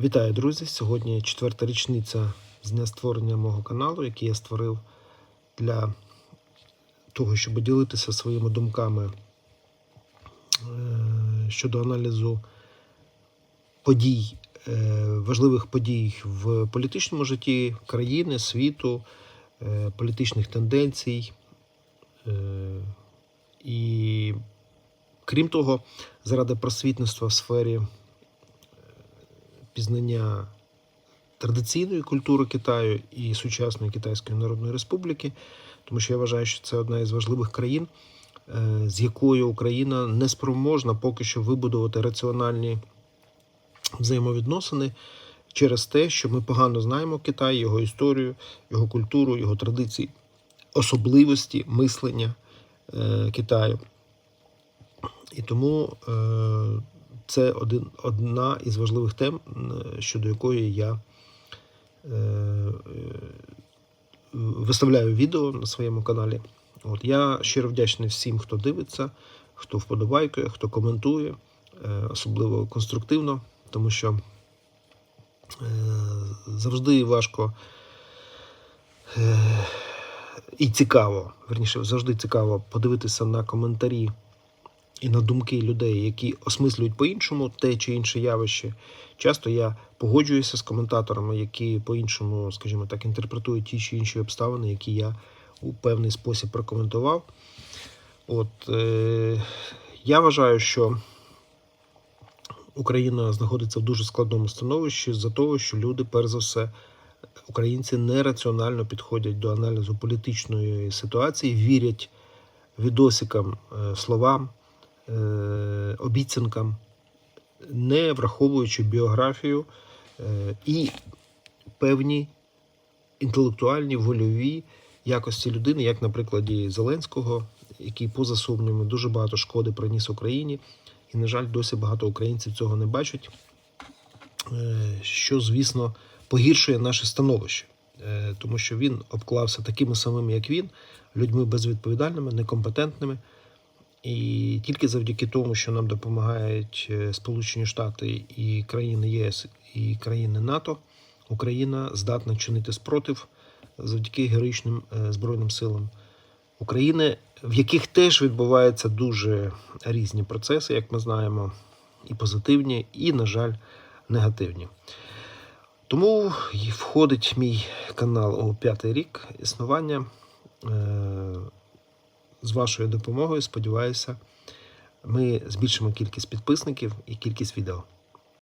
Вітаю, друзі! Сьогодні четверта річниця з дня створення мого каналу, який я створив для того, щоб ділитися своїми думками е, щодо аналізу подій, е, важливих подій в політичному житті країни, світу, е, політичних тенденцій. І крім того, заради просвітництва в сфері пізнання традиційної культури Китаю і сучасної Китайської Народної Республіки, тому що я вважаю, що це одна із важливих країн, е, з якою Україна не спроможна поки що вибудувати раціональні взаємовідносини через те, що ми погано знаємо Китай, його історію, його культуру, його традиції, особливості мислення е, Китаю. І тому е, це один, одна із важливих тем, щодо якої я е, е, виставляю відео на своєму каналі. От, я щиро вдячний всім, хто дивиться, хто вподобайкує, хто коментує, е, особливо конструктивно, тому що е, завжди важко е, і цікаво, верніше, завжди цікаво подивитися на коментарі і на думки людей, які осмислюють по-іншому те чи інше явище. Часто я погоджуюся з коментаторами, які по-іншому, скажімо так, інтерпретують ті чи інші обставини, які я у певний спосіб прокоментував. От е, я вважаю, що Україна знаходиться в дуже складному становищі за того, що люди, перш за все, українці нераціонально підходять до аналізу політичної ситуації, вірять відосикам, е, словам, обіцянкам, не враховуючи біографію е, і певні інтелектуальні вольові якості людини, як на прикладі Зеленського, який, поза сумнівами, дуже багато шкоди приніс Україні. І, на жаль, досі багато українців цього не бачать, е, що, звісно, погіршує наше становище, Е, тому що він обклався такими самими, як він, людьми безвідповідальними, некомпетентними. І тільки завдяки тому, що нам допомагають е, Сполучені Штати і країни ЄС і країни НАТО, Україна здатна чинити спротив завдяки героїчним е, збройним силам України, в яких теж відбуваються дуже різні процеси, як ми знаємо, і позитивні, і, на жаль, негативні. Тому входить мій канал у п'ятий рік існування. З вашою допомогою, сподіваюся, ми збільшимо кількість підписників і кількість відео.